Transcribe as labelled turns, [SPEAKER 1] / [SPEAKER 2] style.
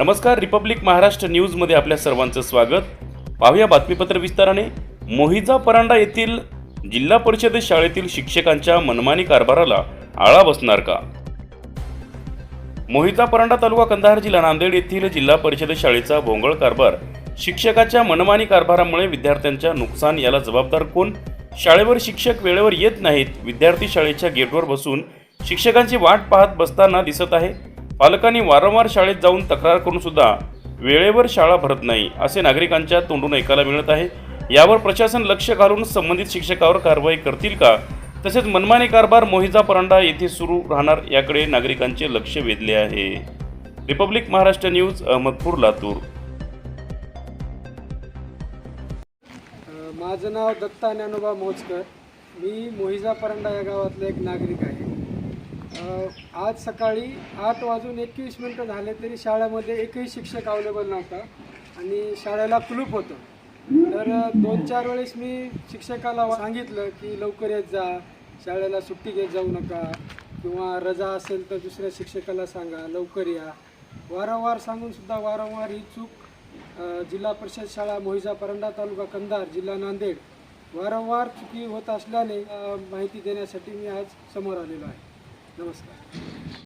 [SPEAKER 1] नमस्कार रिपब्लिक महाराष्ट्र न्यूजमध्ये आपल्या सर्वांचं स्वागत. पाहूया बातमीपत्र विस्ताराने. मोहिजा परांडा येथील जिल्हा परिषद शाळेतील शिक्षकांच्या मनमानी कारभाराला आळा बसणार का? मोहिजा परांडा तालुका कंधार जिल्हा नांदेड येथील जिल्हा परिषद शाळेचा भोंगळ कारभार. शिक्षकाच्या मनमानी कारभारामुळे विद्यार्थ्यांच्या नुकसान याला जबाबदार कोण? शाळेवर शिक्षक वेळेवर येत नाहीत विद्यार्थी शाळेच्या गेटवर बसून शिक्षकांची वाट पाहत बसताना दिसत आहे. पालकांनी वारंवार शाळेत जाऊन तक्रार करून सुद्धा वेळेवर शाळा भरत नाही असे नागरिकांच्या तोंडून ऐकायला मिळत आहे. यावर प्रशासन लक्ष घालून संबंधित शिक्षकावर कारवाई करतील का? तसेच मनमानी कारभार मोहिजा परांडा येथे सुरू राहणार याकडे नागरिकांचे लक्ष वेधले आहे. Republic Maharashtra news Ahmedpur Latur.
[SPEAKER 2] माझं नाव दत्ता ज्ञानोबा मोजकर. मी मोहिजा परांडा या गावातला एक नागरिक आहे. आज सकाळी आठ वाजून एकवीस मिनटं झाले तरी शाळेमध्ये एकही शिक्षक अवेलेबल नव्हता आणि शाळेला कुलूप होतं. तर दोन चार वेळेस मी शिक्षकाला सांगितलं की लवकर येत जा शाळेला सुट्टी घेत जाऊ नका किंवा रजा असेल तर दुसऱ्या शिक्षकाला सांगा लवकर या. वारंवार सांगूनसुद्धा वारंवार ही चूक जिल्हा परिषद शाळा मोहिजा परंडा तालुका कंधार जिल्हा नांदेड. वारंवार चुकी होत असल्याने माहिती देण्यासाठी मी आज समोर आलेलो आहे. どうですか？